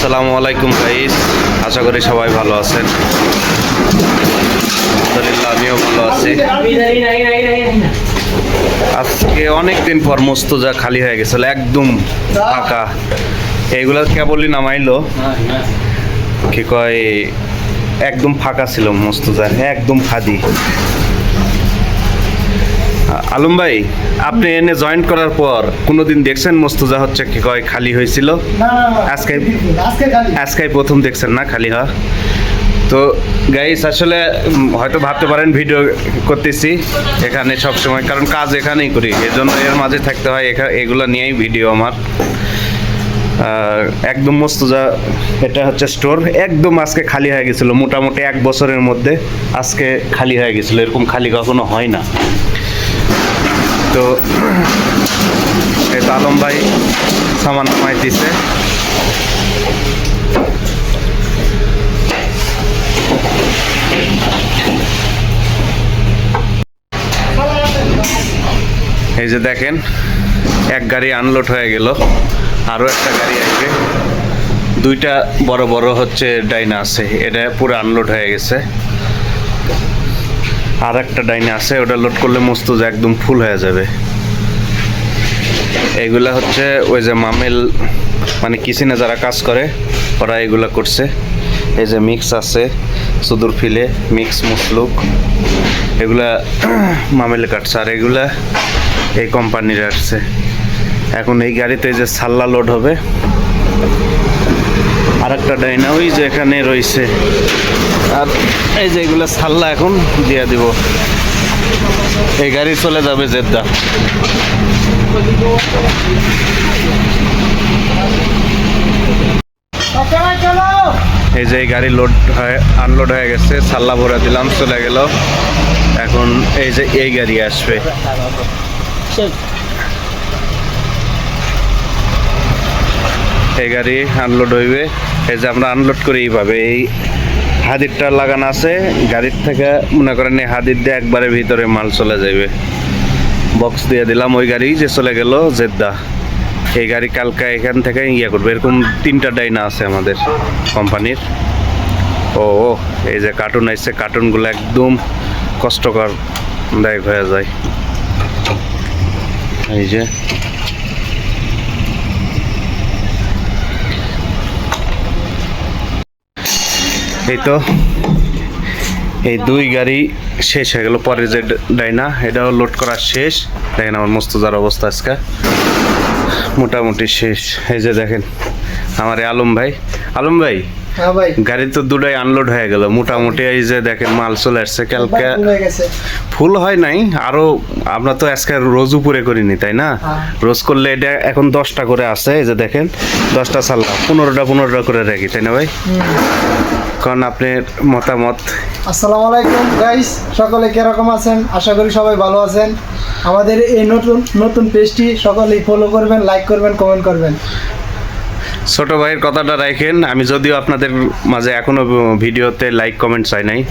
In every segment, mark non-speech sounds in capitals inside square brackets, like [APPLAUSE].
আসসালামু আলাইকুম গাইস। আশা করি সবাই ভালো আছেন। আলহামদুলিল্লাহ, আমিও ভালো আছি। আজকে অনেক দিন পর মোস্তজা খালি হয়ে গেছিল, একদম ফাঁকা। এইগুলা কেবলই নামাইলো। কি কয়, একদম ফাঁকা ছিল মোস্তজা একদম খাদি। আলম ভাই আপনি এনে জয়েন করার পর কোনোদিন দেখছেন মোস্তজা হচ্ছে কি কয় খালি হয়েছিল? আজকে আজকে প্রথম দেখছেন না খালি হওয়া? তো গাইস আসলে হয়তো ভাবতে পারেন ভিডিও করতেছি এখানে সব সময় কারণ কাজ এখানেই করি এজন্য এর মাঝে থাকতে হয় এখা- এগুলো নিয়েই ভিডিও আমার। একদম মস্তুজা এটা হচ্ছে স্টোর একদম আজকে খালি হয়ে গেছিল মোটামুটি এক বছরের মধ্যে আজকে খালি হয়ে গেছিল এরকম খালি কখনো হয় না। তো এই তো আলম ভাই সামান নামাই দিছে। এই যে দেখেন, এক গাড়ি আনলোড হয়ে গেল আরও একটা গাড়ি আসবে। দুইটা বড় বড় হচ্ছে ডাইনা আছে, এটা পুরো আনলোড হয়ে গেছে। আর একটা ডাইনা আছে, ওটা লোড করলে মস্তুজ একদম ফুল হয়ে যাবে। এইগুলা হচ্ছে ওই যে মামেল মানে কিসিনে যারা কাজ করে, ওরা এগুলা করছে। এই যে মিক্স আছে, সুদূর ফিলে মিক্স মুসলুক, এগুলা [CLEARS THROAT] মামেলে কাটছে। আর এগুলা এই কোম্পানির আসছে। এখন এই গাড়িতে যে সাল্লা লোড হবে। আর একটা ডাইনা, ওই যে এখানে রয়েছে। আর এই যে এগুলা সাল্লা এখন দিয়ে দিব। এই গাড়ি চলে যাবে জেদ্দা। এই যে গাড়ি লোড হয়ে আনলোড হয়ে গেছে, সাল্লা ভরা দিলাম, চলে গেল। এখন এই যে এই গাড়ি আসবে। এই গাড়ি আনলোড হইবে। এই যে আমরা আনলোড করি এইভাবে, এই হাদিরটা লাগানো আছে, গাড়ির থেকে মনে করেন এই হাদির দিয়ে একবারে ভিতরে মাল চলে যাবে বক্স দিয়ে দিলাম ওই গাড়ি যে চলে গেল জেদ্দা। এই গাড়ি কালকে এখান থেকে ইয়ে করবে, এরকম তিনটা ডাইনা আছে আমাদের কোম্পানির। ও এই যে কার্টুন আসছে কার্টুনগুলো একদম কষ্টকর দায়ক হয়ে যায়। এই যে এই তো, এই দুই গাড়ি শেষ হয়ে গেল পরে যে ডাইনা, এটাও লোড করা শেষ। দেখেন আমার মস্তুজার অবস্থা আজকে। মোটামুটি শেষ। এই যে দেখেন, আমার আলম ভাই। আলম ভাই গাড়ি তো দুটাই আনলোড হয়ে গেল। মোটামুটি এই যে দেখেন মাল চলে আসছে। কালকে হয়ে ফুল হয় নাই আরও আমরা তো আজকে রোজ উপরে করিনি তাই না? হ্যাঁ। রোজ করলে এটা এখন দশটা করে আছে এই যে দেখেন দশটা সাল্লা পনেরোটা পনেরোটা করে রাখি তাই না ভাই? কারণ আপনার মতামত। আসসালামু আলাইকুম গাইস সকলে কীরকম আছেন? আশা করি সবাই ভালো আছেন। আমাদের এই নতুন নতুন পেজটি সকলেই ফলো করবেন লাইক করবেন কমেন্ট করবেন। ছোট ভাইয়ের কথাটা রাখেন আমি যদিও আপনাদের মাঝে এখনও ভিডিওতে লাইক কমেন্ট চাই নাই।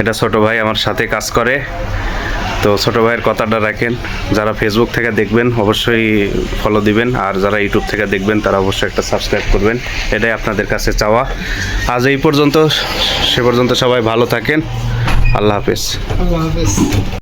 এটা ছোট ভাই আমার সাথে কাজ করে। তো ছোট ভাইয়ের কথাটা রাখেন, যারা ফেসবুক থেকে দেখবেন অবশ্যই ফলো দিবেন, আর যারা ইউটিউব থেকে দেখবেন তারা অবশ্যই একটা সাবস্ক্রাইব করবেন। এটাই আপনাদের কাছে চাওয়া। আজ এই পর্যন্ত, সে পর্যন্ত সবাই ভালো থাকেন। আল্লাহ হাফেজ। আল্লাহ হাফেজ।